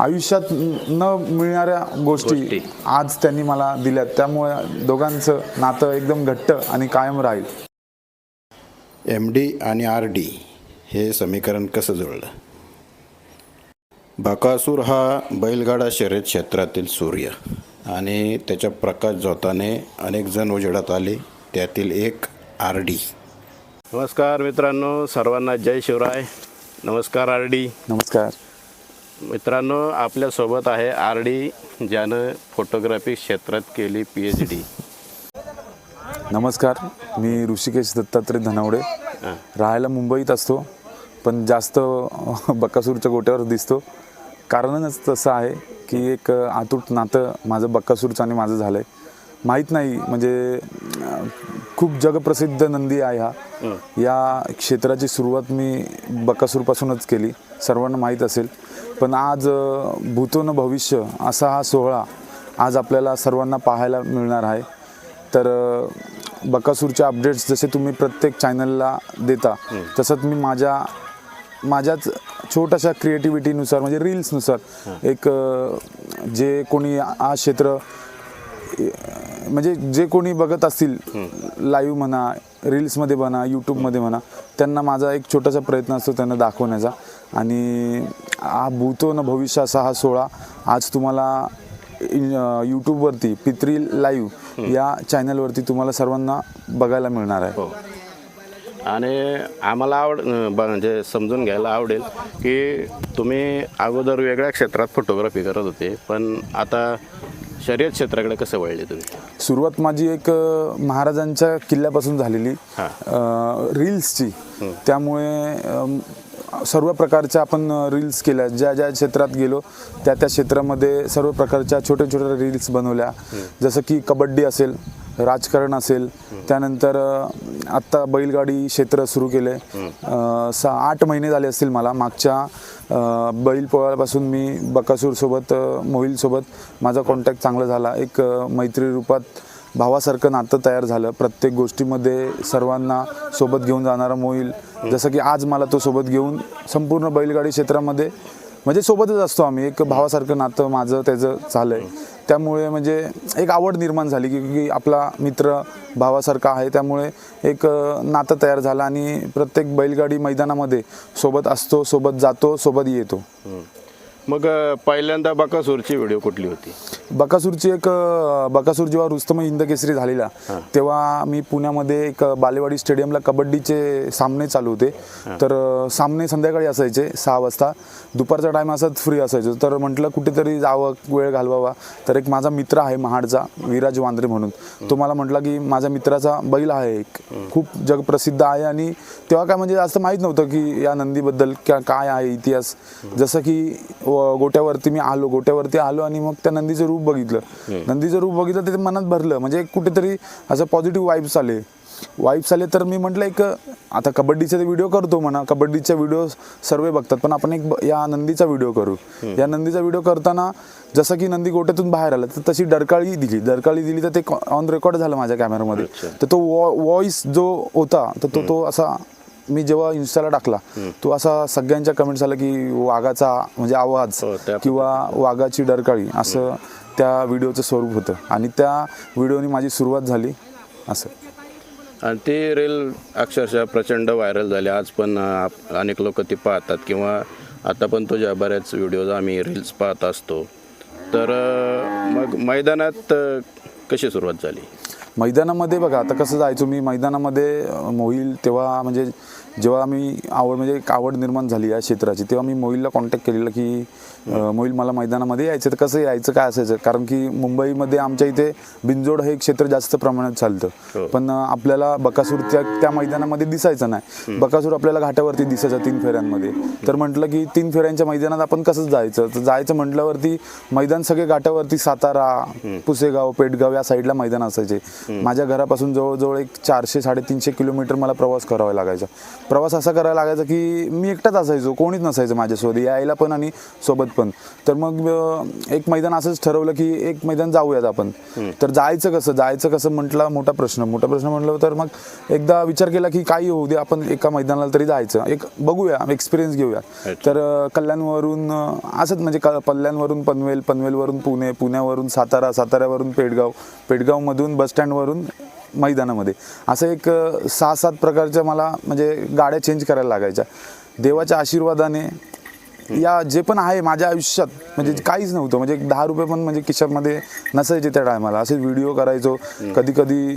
आयुष्यात न मिळणाऱ्या गोष्टी. आज त्यांनी मला दिल्यात. त्यामुळे दोघांचं नातं एकदम घट्ट आणि कायम राहील. एम डी आणि आर डी हे समीकरण कसं जुळलं? बकासूर हा बैलगाडा शर्यत क्षेत्रातील सूर्य आणि त्याच्या प्रकाश झोताने अनेक जण उजेडात आले. त्यातील एक आर डी. नमस्कार मित्रांनो सर्वांना जय शिवराय. नमस्कार आर डी. नमस्कार. मित्रांनो आपल्यासोबत आहे आर डी ज्यानं फोटोग्राफी क्षेत्रात केली पी एच डी नमस्कार मी ऋषिकेश दत्तात्रय धनवडे. राहायला मुंबईत असतो पण जास्त बक्कासूरच्या गोट्यावर दिसतो. कारणच तसं आहे की एक आतूट नातं माझं बक्कासूरचं आणि माझं झालं आहे माहीत नाही म्हणजे खूप जगप्रसिद्ध नंदी आहे हा. या क्षेत्राची सुरुवात मी बक्कासूरपासूनच केली. सर्वांना माहीत असेल. पण आज अं, भूतो न भविष्य असा हा सोहळा आज आपल्याला सर्वांना पाहायला मिळणार आहे. तर बकासूरचे अपडेट्स जसे तुम्ही प्रत्येक चॅनलला देता तसंच मी माझ्या माझ्याच छोट्याशा क्रिएटिव्हिटीनुसार म्हणजे रील्सनुसार एक जे कोणी हा क्षेत्र म्हणजे जे कोणी बघत असतील लाईव्ह म्हणा रील्समध्ये म्हणा यूट्यूबमध्ये म्हणा त्यांना माझा एक छोटासा प्रयत्न असतो त्यांना दाखवण्याचा. आणि हा भूतो न भविष्य असा हा सोहळा आज तुम्हाला यूट्यूबवरती पित्री लाईव्ह या चॅनलवरती तुम्हाला सर्वांना बघायला मिळणार आहे. हो. आणि आम्हाला आवड म्हणजे समजून घ्यायला आवडेल की तुम्ही अगोदर वेगळ्या क्षेत्रात फोटोग्राफी करत होते पण आता शर्यत क्षेत्राकडे कसं वळले तुम्ही? सुरुवात माझी एक महाराजांच्या किल्ल्यापासून झालेली. रील्सची त्यामुळे सर्व प्रकारच्या आपण रील्स केल्या. ज्या ज्या क्षेत्रात गेलो त्या त्या क्षेत्रामध्ये सर्व प्रकारच्या छोट्या छोट्या रील्स बनवल्या. जसं की कबड्डी असेल राजकारण असेल त्यानंतर आत्ता बैलगाडी क्षेत्र सुरू केले. सहा आठ महिने झाले असतील मला. मागच्या बैल पोळ्यापासून मी बकासूरसोबत मोहिलसोबत माझा कॉन्टॅक्ट चांगला झाला. एक मैत्री रूपात भावासारखं नातं तयार झालं. प्रत्येक गोष्टीमध्ये सर्वांना सोबत घेऊन जाणारा मोहील जसं की आज मला तो सोबत घेऊन संपूर्ण बैलगाडी क्षेत्रामध्ये म्हणजे सोबतच असतो आम्ही. एक भावासारखं नातं माझं त्याचं झालं आहे त्यामुळे म्हणजे एक आवड निर्माण झाली की की आपला मित्र भावासारखा आहे. त्यामुळे एक नातं तयार झालं आणि प्रत्येक बैलगाडी मैदानामध्ये सोबत असतो सोबत जातो सोबत येतो. मग पहिल्यांदा बकासूरची व्हिडिओ कुठली होती? बकासूरची एक अ, बकासूर जेव्हा रुस्तम हिंद केसरी झालेला तेव्हा मी पुण्यामध्ये एक बालेवाडी स्टेडियमला कबड्डीचे सामने चालू होते. तर अ, सामने संध्याकाळी असायचे सहा वाजता. दुपारचा टाईम असत फ्री असायचो. तर म्हटलं कुठेतरी जावं वेळ घालवावा. तर एक माझा मित्र आहे महाडचा विराज वांद्रे म्हणून. तो मला म्हटला की माझ्या मित्राचा बैल आहे एक. खूप जगप्रसिद्ध आहे. आणि तेव्हा काय म्हणजे असं माहीत नव्हतं की या नंदीबद्दल क्या काय आहे इतिहास. जसं की व- गोट्यावरती मी आलो. गोट्यावरती आलो आणि मग त्या नंदीचं रूप बघितलं. नंदीचं रूप बघितलं ते मनात भरलं. म्हणजे कुठेतरी असं पॉझिटिव्ह वाईब्स आले. वाईब्स आले तर मी म्हटलं एक आता कबड्डीचे व्हिडिओ करतो म्हणा. कबड्डीचे व्हिडिओ सर्व बघतात. पण आपण एक या नंदीचा व्हिडिओ करू. या नंदीचा व्हिडिओ करताना जसं की नंदी गोट्यातून बाहेर आला तर तशी डरकाळी दिली. डरकाळी दिली तर ते ऑन रेकॉर्ड झालं माझ्या कॅमेरामध्ये तर तो वॉइस जो होता तर तो तो असा मी जेव्हा इन्स्टाला टाकला तो असा सगळ्यांच्या कमेंट्स आला की वाघाचा म्हणजे आवाज हो, किंवा वाघाची डरकाळी असं त्या व्हिडिओचं स्वरूप होतं. आणि त्या व्हिडिओनी माझी सुरुवात झाली. असं. आणि ती रील अक्षरशः प्रचंड व्हायरल झाली. आज पण अनेक लोक ती पाहतात किंवा आता पण तुझ्या बऱ्याच व्हिडिओज आम्ही रील्स पाहत असतो. तर मग मैदानात कशी सुरुवात झाली? मैदानामध्ये बघा आता कसं जायचो मी. मैदानामध्ये मोहील तेव्हा म्हणजे जेव्हा मी आवड म्हणजे एक आवड निर्माण झाली या क्षेत्राची तेव्हा मी मोहीलला कॉन्टॅक्ट केलेला की मोहील मला मैदानामध्ये यायचं तर कसं यायचं काय असायचं? कारण की मुंबईमध्ये आमच्या इथे बिंजोड हे क्षेत्र जास्त प्रमाणात चालतं. पण अं, आपल्याला बकासूर त्या त्या मैदानामध्ये दिसायचं नाही. बकासूर आपल्याला घाटावरती दिसायचं तीन फेऱ्यांमध्ये. तर म्हटलं की तीन फेऱ्यांच्या मैदानात आपण कसं जायचं? तर जायचं म्हटल्यावरती मैदान सगळे घाटावरती सातारा पुसेगाव पेटगाव या साईडला मैदान असायचे. माझ्या घरापासून जवळजवळ एक चारशे साडेतीनशे किलोमीटर मला प्रवास करावा लागायचा. प्रवास असा करायला लागायचा की मी एकटाच असायचो कोणीच नसायचं माझ्यासोबत यायला पण आणि सोबत पण. तर मग एक मैदान असंच ठरवलं की एक मैदान जाऊयात आपण. तर जायचं कसं जायचं कसं म्हटलं मोठा प्रश्न. मोठा प्रश्न म्हटलं तर मग एकदा विचार केला की काही होऊ दे आपण एका मैदानाला तरी जायचं. एक बघूया एक्सपिरियन्स घेऊया. तर कल्याणवरून असंच म्हणजे कल्याणवरून पनवेल पनवेलवरून पुणे पुण्यावरून सातारा साताऱ्यावरून पेडगाव पेडगावमधून बसस्टँडवरून मैदानामध्ये. असं एक सहा सात प्रकारच्या मला म्हणजे गाड्या चेंज करायला लागायच्या. देवाच्या आशीर्वादाने या जे पण आहे माझ्या आयुष्यात म्हणजे काहीच नव्हतं. म्हणजे दहा रुपये पण म्हणजे खिशामध्ये नसायचे त्या टायमाला. असे व्हिडिओ करायचो. कधी कधी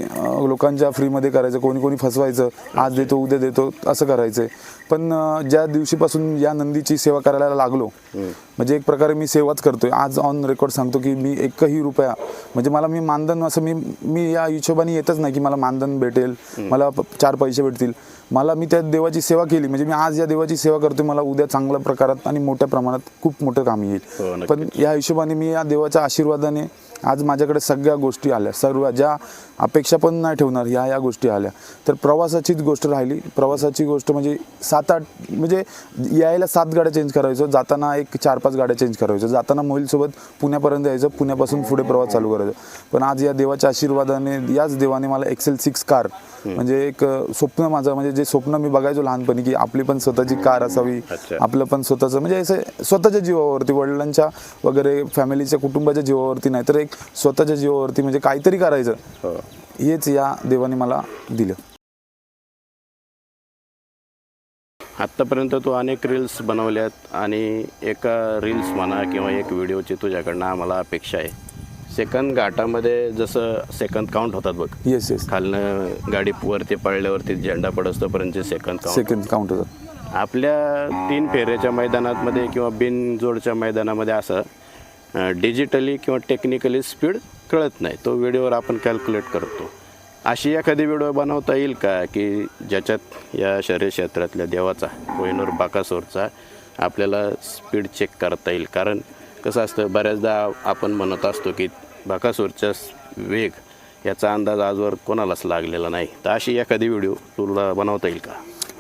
लोकांच्या फ्रीमध्ये करायचं कोणी कोणी फसवायचं आज देतो उद्या देतो असं करायचं. पण ज्या दिवशीपासून या नंदीची सेवा करायला लागलो म्हणजे एक प्रकारे मी सेवाच करतोय. आज ऑन रेकॉर्ड सांगतो की मी एकही रुपया म्हणजे मला मी मानधन असं मी मी या हिशोबाने येतच नाही की मला मानधन भेटेल मला चार पैसे भेटतील. मला मी त्या देवाची सेवा केली. म्हणजे मी आज या देवाची सेवा करतोय. मला उद्या चांगल्या प्रकारात आणि मोठ्या प्रमाणात खूप मोठं काम हो, येईल नक्कीच. पण या हिशोबाने मी या देवाच्या आशीर्वादाने आज माझ्याकडे सगळ्या गोष्टी आल्या सर्व ज्या अपेक्षा पण नाही ठेवणार ह्या या गोष्टी आल्या. तर प्रवासाचीच गोष्ट राहिली. प्रवासाची गोष्ट म्हणजे सात आठ म्हणजे यायला सात गाड्या चेंज करायचो जाताना एक चार पाच गाड्या चेंज करायचो. जाताना मोहिलसोबत पुण्यापर्यंत यायचं पुण्यापासून पुढे प्रवास चालू करायचं. पण आज या देवाच्या आशीर्वादाने याच देवाने मला एक्सेल सिक्स कार म्हणजे एक स्वप्न माझं म्हणजे जे स्वप्न मी बघायचो लहानपणी की आपली पण स्वतःची कार असावी. आपलं पण स्वतःचं म्हणजे असं स्वतःच्या जीवावरती वडिलांच्या वगैरे फॅमिलीच्या कुटुंबाच्या जीवावरती नाही तर एक स्वतःच्या जीवावरती म्हणजे काहीतरी करायचं. हो. हेच या देवाने मला दिलं. आत्तापर्यंत तू अनेक रील्स बनवल्यात आणि एका रील्स म्हणा किंवा एक व्हिडिओची तुझ्याकडनं आम्हाला अपेक्षा आहे. सेकंद घाटामध्ये जसं सेकंद काउंट होतात बघ. येस येस खालनं गाडी वरती पडल्यावरती झेंडा पडस्तोपर्यंतचे सेकंद काउंट सेकंड काउंट होतं आपल्या तीन फेऱ्याच्या मैदानामध्ये किंवा बिनजोडच्या मैदानामध्ये असं डिजिटली किंवा टेक्निकली स्पीड कळत नाही. तो व्हिडिओवर आपण कॅल्क्युलेट करतो. अशी एखादी व्हिडिओ बनवता येईल का? की ज्याच्यात या शरीरक्षेत्रातल्या देवाचा कोहिनूर बाकासोरचा आपल्याला स्पीड चेक करता येईल. कारण कसं असतं बऱ्याचदा आपण म्हणत असतो की बाकासोरचा वेग याचा अंदाज आजवर कोणालाच लागलेला नाही. तर अशी एखादी व्हिडिओ तुला बनवता येईल का?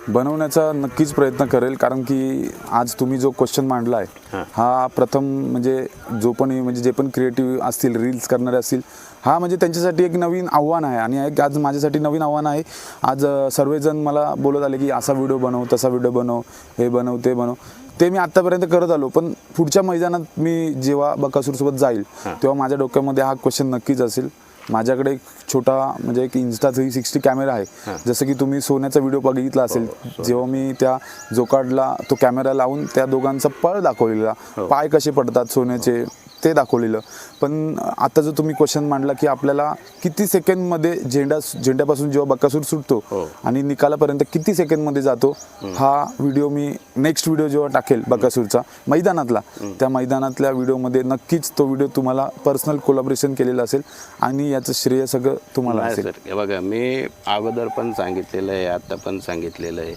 बनवण्याचा नक्कीच प्रयत्न करेल कारण की आज तुम्ही जो क्वेश्चन मांडला आहे हां. प्रथम म्हणजे जो पण म्हणजे जे पण क्रिएटिव्ह असतील रील्स करणारे असतील हा म्हणजे त्यांच्यासाठी एक नवीन आव्हान आहे. आणि एक आज माझ्यासाठी नवीन आव्हान आहे आज सर्वजण मला बोलत आले की असा व्हिडिओ बनव तसा व्हिडिओ बनव हे बनव ते बनव. ते मी आत्तापर्यंत करत आलो पण पुढच्या मैदानात मी जेव्हा बकासूरसोबत जाईल तेव्हा माझ्या डोक्यामध्ये हा क्वेश्चन नक्कीच असेल. माझ्याकडे एक छोटा म्हणजे एक इन्स्टा थ्री सिक्स्टी कॅमेरा आहे. जसं की तुम्ही सोन्याचा व्हिडिओ बघितला असेल जेव्हा मी त्या जोकाडला तो कॅमेरा लावून त्या दोघांचा पळ दाखवलेला. पाय कसे पडतात सोन्याचे? ते दाखवलेलं. पण आता जो तुम्ही क्वेश्चन मांडला की आपल्याला किती सेकंडमध्ये झेंडा झेंड्यापासून जेव्हा बकासूर सुटतो हो. आणि निकालापर्यंत किती सेकंडमध्ये जातो हा व्हिडिओ मी नेक्स्ट व्हिडिओ जेव्हा टाकेल बकासूरचा मैदानातला त्या मैदानातल्या व्हिडिओमध्ये नक्कीच तो व्हिडिओ तुम्हाला पर्सनल कोलॅबरेशन केलेलं असेल आणि याचं श्रेय सगळं तुम्हाला असेल. हे बघा मी अगोदर पण सांगितलेलं आहे आता पण सांगितलेलं आहे.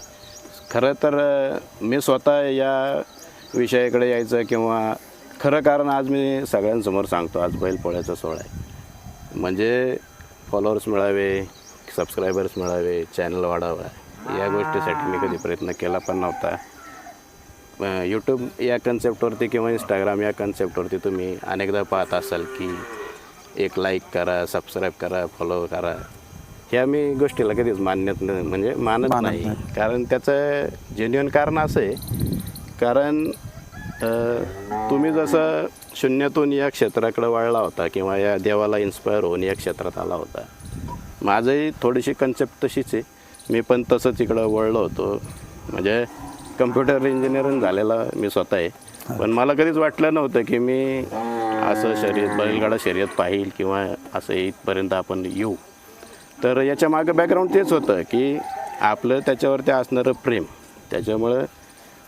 खरं तर मी स्वतः या विषयाकडे यायचं किंवा खरं कारण आज मी सगळ्यांसमोर सांगतो आज बैल पोळ्याचा सोहळा आहे. म्हणजे फॉलोअर्स मिळावे सबस्क्रायबर्स मिळावे चॅनल वाढावा या गोष्टीसाठी मी कधी प्रयत्न केला पण नव्हता. यूट्यूब या कन्सेप्टवरती किंवा इंस्टाग्राम या कन्सेप्टवरती तुम्ही अनेकदा पाहत असाल की एक लाईक करा सबस्क्राईब करा फॉलो करा. ह्या मी गोष्टीला कधीच मान्यत म्हणजे मानत नाही. कारण त्याचं जेन्युअन कारण असं आहे. कारण तुम्ही जसं शून्यातून या क्षेत्राकडे वळला होता किंवा या देवाला इन्स्पायर होऊन या क्षेत्रात आला होता माझंही थोडीशी कन्सेप्ट तशीच आहे. मी पण तसंच इकडं वळलो होतो. म्हणजे कम्प्युटर इंजिनिअरिंग झालेला मी स्वतः आहे. पण मला कधीच वाटलं नव्हतं की मी असं शर्यत बैलगाडा शर्यत पाहिल किंवा असं इथपर्यंत आपण येऊ. तर याच्या मागं बॅकग्राऊंड तेच होतं की आपलं त्याच्यावरती असणारं प्रेम त्याच्यामुळं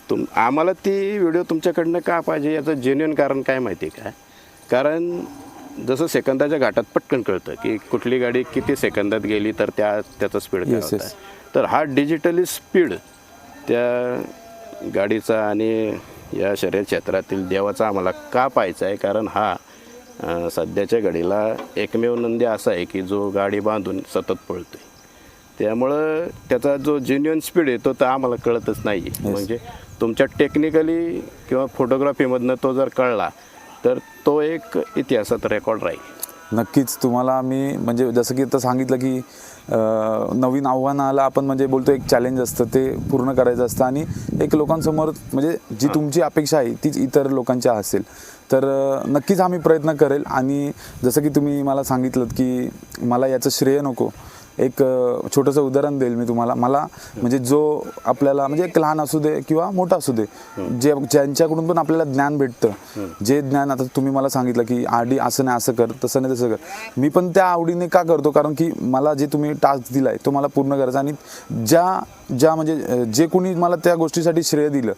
तुम आम्हाला ती व्हिडिओ तुमच्याकडनं का पाहिजे याचं जेन्युन कारण काय माहिती आहे का? कारण जसं सेकंदाच्या घाटात पटकन कळतं की कुठली गाडी किती सेकंदात गेली तर त्या त्याचा स्पीड काय Yes, होता yes. तर हा डिजिटली स्पीड त्या गाडीचा आणि या शर्यत क्षेत्रातील देवाचा आम्हाला का पाहायचा आहे? कारण हा अं, सध्याच्या घडीला एकमेव नंदी असा आहे की जो गाडी बांधून सतत पळतोय. त्यामुळं त्याचा जो जेन्युअन स्पीड आहे तो तर आम्हाला कळतच नाही म्हणजे तुमच्या टेक्निकली किंवा फोटोग्राफीमधनं तो जर कळला तर तो एक इतिहासात रेकॉर्ड राहील. नक्कीच तुम्हाला मी म्हणजे जसं की आता सांगितलं की नवीन आव्हानाला आपण म्हणजे बोलतो एक चॅलेंज असतं ते पूर्ण करायचं असतं आणि एक लोकांसमोर म्हणजे जी तुमची अपेक्षा आहे तीच इतर लोकांच्या असेल. तर नक्कीच आम्ही प्रयत्न करेल आणि जसं की तुम्ही मला सांगितलं की मला याचं श्रेय नको. एक छोटंसं उदाहरण देईल मी तुम्हाला. मला म्हणजे जो आपल्याला म्हणजे एक लहान असू दे किंवा मोठा असू दे जे ज्यांच्याकडून पण आपल्याला ज्ञान भेटतं जे ज्ञान आता तुम्ही मला सांगितलं की आडी असं नाही असं कर तसं नाही तसं कर. मी पण त्या आवडीने का करतो? कारण की मला जे तुम्ही टास्क दिलाय तो मला पूर्ण करायचा आणि ज्या ज्या म्हणजे जे कोणी मला त्या गोष्टीसाठी श्रेय दिलं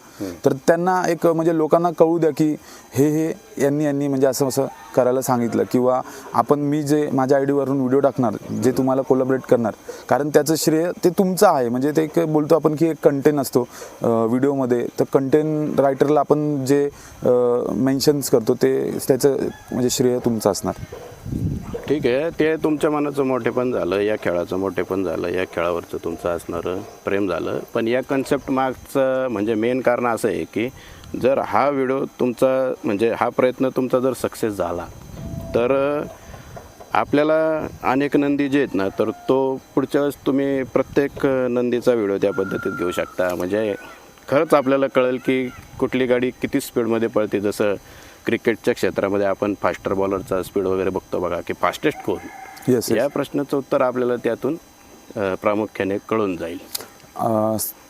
तर त्यांना एक म्हणजे लोकांना कळू द्या की हे हे यांनी यांनी म्हणजे असं असं करायला सांगितलं. किंवा आपण मी जे माझ्या आय डीवरून व्हिडिओ टाकणार जे तुम्हाला कोलॅबरेट करणार कारण त्याचं श्रेय ते तुमचं आहे. म्हणजे ते एक बोलतो आपण की एक कंटेंट असतो व्हिडिओमध्ये. तर कंटेंट रायटरला आपण जे मेन्शन्स करतो ते त्याचं म्हणजे श्रेय तुमचं असणार. ठीक आहे. ते तुमच्या मनाचं मोठेपण झालं या खेळाचं मोठेपण झालं या खेळावरचं तुमचं असणारं प्रेम झालं. पण या कन्सेप्ट मागचं म्हणजे मेन कारण असं आहे की जर हा व्हिडिओ तुमचा म्हणजे हा प्रयत्न तुमचा जर सक्सेस झाला तर आपल्याला अनेक नंदी जे आहेत ना तर तो पुढच्या वेळेस तुम्ही प्रत्येक नंदीचा व्हिडिओ त्या पद्धतीत घेऊ शकता. म्हणजे खरंच आपल्याला कळेल की कुठली गाडी किती स्पीडमध्ये पळते. जसं क्रिकेटच्या क्षेत्रामध्ये आपण फास्टर बॉलरचा स्पीड वगैरे बघतो बघा की फास्टेस्ट कोण? Yes, yes. या प्रश्नाचं उत्तर आपल्याला त्यातून प्रामुख्याने कळून जाईल.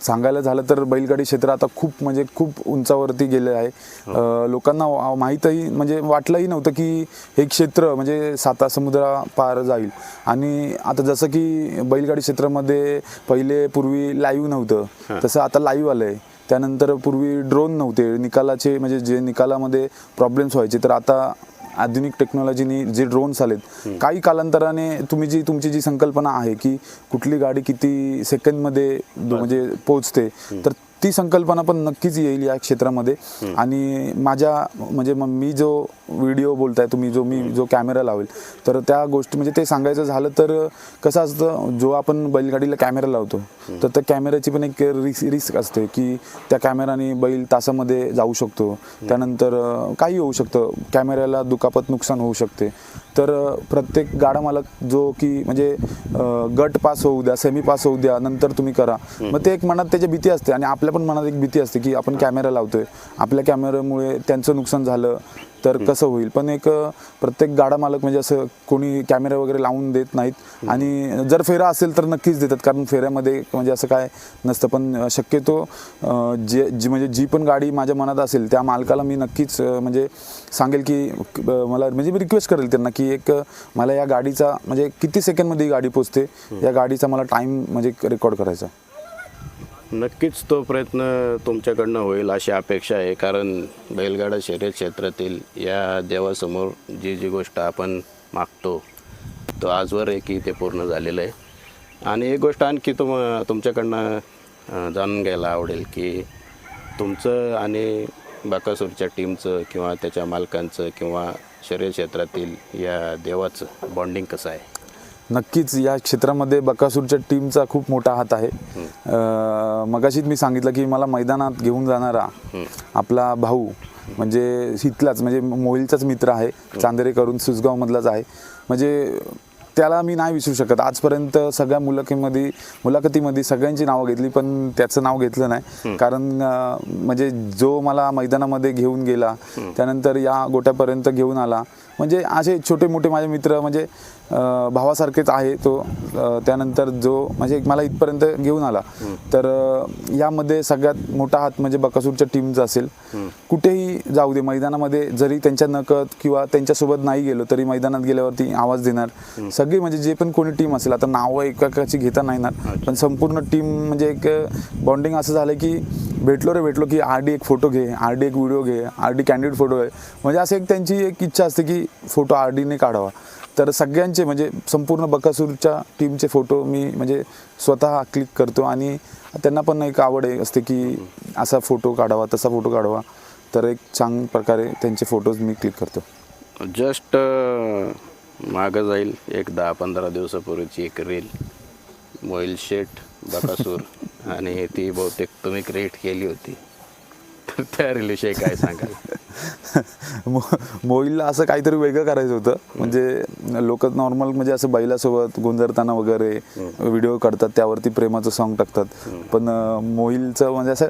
सांगायला झालं तर बैलगाडी क्षेत्र आता खूप म्हणजे खूप उंचावरती गेले आहे. अं, लोकांना माहीतही म्हणजे वाटलंही नव्हतं की हे क्षेत्र म्हणजे साता समुद्रा पार जाईल. आणि आता जसं की बैलगाडी क्षेत्रामध्ये पहिले पूर्वी लाईव्ह नव्हतं तसं आता लाईव्ह आलंय. त्यानंतर पूर्वी ड्रोन नव्हते. निकालाचे म्हणजे जे निकालामध्ये प्रॉब्लेम्स व्हायचे तर आता आधुनिक टेक्नॉलॉजीनी जे ड्रोन्स आलेत काही कालांतराने तुम्ही जी तुमची जी संकल्पना आहे की कुठली गाडी किती सेकंदमध्ये म्हणजे पोहोचते तर ती संकल्पना पण नक्कीच येईल या क्षेत्रामध्ये. आणि माझ्या म्हणजे मग मी जो व्हिडिओ बोलताय तुम्ही जो मी जो कॅमेरा लावेल तर त्या गोष्टी म्हणजे ते सांगायचं झालं तर कसं असतं जो आपण बैलगाडीला कॅमेरा लावतो तर त्या कॅमेऱ्याची पण एक रिस्क रिस्क असते की त्या कॅमेराने बैल तासामध्ये जाऊ शकतो. त्यानंतर काही होऊ शकतं कॅमेऱ्याला दुखापत नुकसान होऊ शकते. तर प्रत्येक गाडा मालक जो की म्हणजे गट पास होऊ द्या सेमी पास होऊ द्या नंतर तुम्ही करा. मग ते एक मनात त्याची भीती असते आणि आपल्या पण मनात एक भीती असते की आपण कॅमेरा लावतोय. आपल्या कॅमेऱ्यामुळे त्यांचं नुकसान झालं तर कसं होईल? पण एक प्रत्येक गाडा मालक म्हणजे असं कोणी कॅमेरा वगैरे लावून देत नाहीत. आणि जर फेरा असेल तर नक्कीच देतात. कारण फेऱ्यामध्ये म्हणजे असं काय नसतं. पण शक्यतो जे जी म्हणजे जी पण गाडी माझ्या मनात असेल त्या मालकाला मी नक्कीच म्हणजे सांगेल की मला म्हणजे मी रिक्वेस्ट करेल त्यांना की एक मला या गाडीचा म्हणजे किती सेकंडमध्ये ही गाडी पोचते या गाडीचा मला टाईम म्हणजे रेकॉर्ड करायचा आहे. नक्कीच तो प्रयत्न तुमच्याकडनं होईल अशी अपेक्षा आहे कारण बैलगाडा शर्यत क्षेत्रातील या देवासमोर जी जी गोष्ट आपण मागतो तो आजवर आहे की ते पूर्ण झालेलं आहे. आणि एक गोष्ट आणखी तुम तुमच्याकडनं जाणून घ्यायला आवडेल की तुमचं आणि बाकासूरच्या टीमचं किंवा त्याच्या मालकांचं किंवा शर्यत क्षेत्रातील या देवाचं बॉन्डिंग कसं आहे? नक्कीच या क्षेत्रामध्ये बकासूरच्या टीमचा खूप मोठा हात आहे. मगाशीच मी सांगितलं की मला मैदानात घेऊन जाणारा आपला भाऊ म्हणजे इथलाच म्हणजे मोहिलचाच मित्र आहे चांदेरेकरून सुसगावमधलाच आहे. म्हणजे त्याला मी नाही विसरू शकत. आजपर्यंत सगळ्या मुलाखतीमध्ये मुलाखतीमध्ये सगळ्यांची नावं घेतली पण त्याचं नाव घेतलं नाही. कारण म्हणजे जो मला मैदानामध्ये घेऊन गेला त्यानंतर या गोट्यापर्यंत घेऊन आला. म्हणजे असे छोटे मोठे माझे मित्र म्हणजे भावासारखेच आहे तो. त्यानंतर जो म्हणजे मला इथपर्यंत घेऊन आला. तर यामध्ये सगळ्यात मोठा हात म्हणजे बकासूरच्या टीमचा असेल. कुठेही जाऊ दे मैदानामध्ये जरी त्यांच्या नकत किंवा त्यांच्यासोबत नाही गेलो तरी मैदानात गेल्यावरती आवाज देणार. सगळी म्हणजे जे पण कोणी टीम असेल आता नावं एकाची घेता नाही येणार. पण संपूर्ण टीम म्हणजे एक बॉन्डिंग असं झालं की भेटलो रे भेटलो की आर डी एक फोटो घे आर डी एक व्हिडिओ घे आर डी कॅन्डिडेट फोटो घे. म्हणजे असं एक त्यांची एक इच्छा असते की फोटो आर डीने काढावा. तर सगळ्यांचे म्हणजे संपूर्ण बकासूरच्या टीमचे फोटो मी म्हणजे स्वतः क्लिक करतो आणि त्यांना पण एक आवड आहे असते की असा फोटो काढावा तसा फोटो काढावा. तर एक चांग प्रकारे त्यांचे फोटोज मी क्लिक करतो. जस्ट मागं जाईल एक दहा पंधरा दिवसापूर्वीची एक रील मोईल शेठ बकासूर. आणि ती बहुतेक तुम्ही क्रिएट केली होती. तर त्या काय सांगाल मो- मोईलला असं काहीतरी वेगळं करायचं होतं. म्हणजे लोक नॉर्मल म्हणजे असं बैलासोबत गुंजरताना वगैरे व्हिडिओ करतात त्यावरती प्रेमाचं सॉन्ग टाकतात. पण मोईलचं म्हणजे असं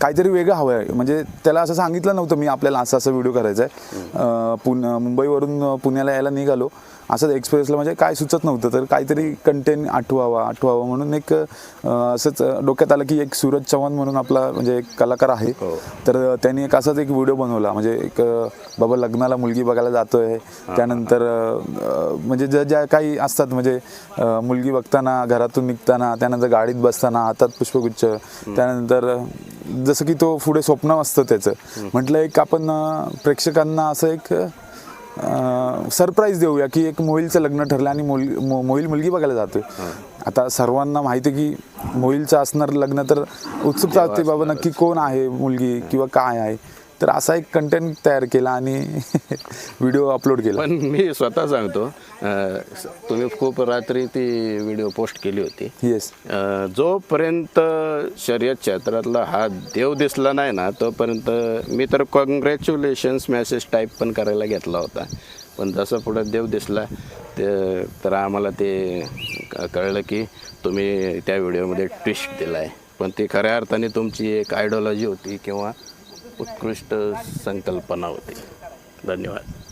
काहीतरी वेगळं हवं आहे. म्हणजे त्याला असं सांगितलं नव्हतं मी आपल्याला असं असं व्हिडिओ करायचा आहे पुन मुंबईवरून पुण्याला यायला निघालो. असंच एक्सप्रेसला म्हणजे काय सुचत नव्हतं. तर काहीतरी कंटेंट आठवावा आठवावा म्हणून एक असंच डोक्यात आलं की एक सूरज चव्हाण म्हणून आपला म्हणजे एक कलाकार आहे. हो. तर त्यांनी एक असाच एक व्हिडिओ बनवला. म्हणजे एक बाबा लग्नाला मुलगी बघायला जातोय. त्यानंतर म्हणजे ज्या ज्या काही असतात म्हणजे मुलगी बघताना घरातून निघताना त्यानंतर गाडीत बसताना हातात पुष्पगुच्छ त्यानंतर जसं की तो पुढे स्वप्न असतं त्याचं. म्हटलं एक आपण प्रेक्षकांना असं एक सरप्राईज देऊया की एक मोहिलचं लग्न ठरलं आणि मोल मो- मोहील मुलगी बघायला जातोय. आता सर्वांना माहिती आहे की मोहिलचं असणार लग्न तर उत्सुकता असते बाबा नक्की कोण आहे मुलगी किंवा काय आहे. तर असा एक कंटेंट तयार केला आणि व्हिडिओ अपलोड केला. पण मी स्वतः सांगतो तुम्ही खूप रात्री ती व्हिडिओ पोस्ट केली होती. येस जोपर्यंत शर्यत क्षेत्रातला हा देव दिसला नाही ना तोपर्यंत मी तर कॉंग्रॅच्युलेशन्स मेसेज टाईप पण करायला घेतला होता. पण जसं पुढं देव दिसला ते तर आम्हाला ते क- कळलं की तुम्ही त्या व्हिडिओमध्ये ट्विस्ट दिला आहे पण ती खऱ्या अर्थाने तुमची एक आयडिओलॉजी होती किंवा उत्कृष्ट संकल्पना होती. धन्यवाद.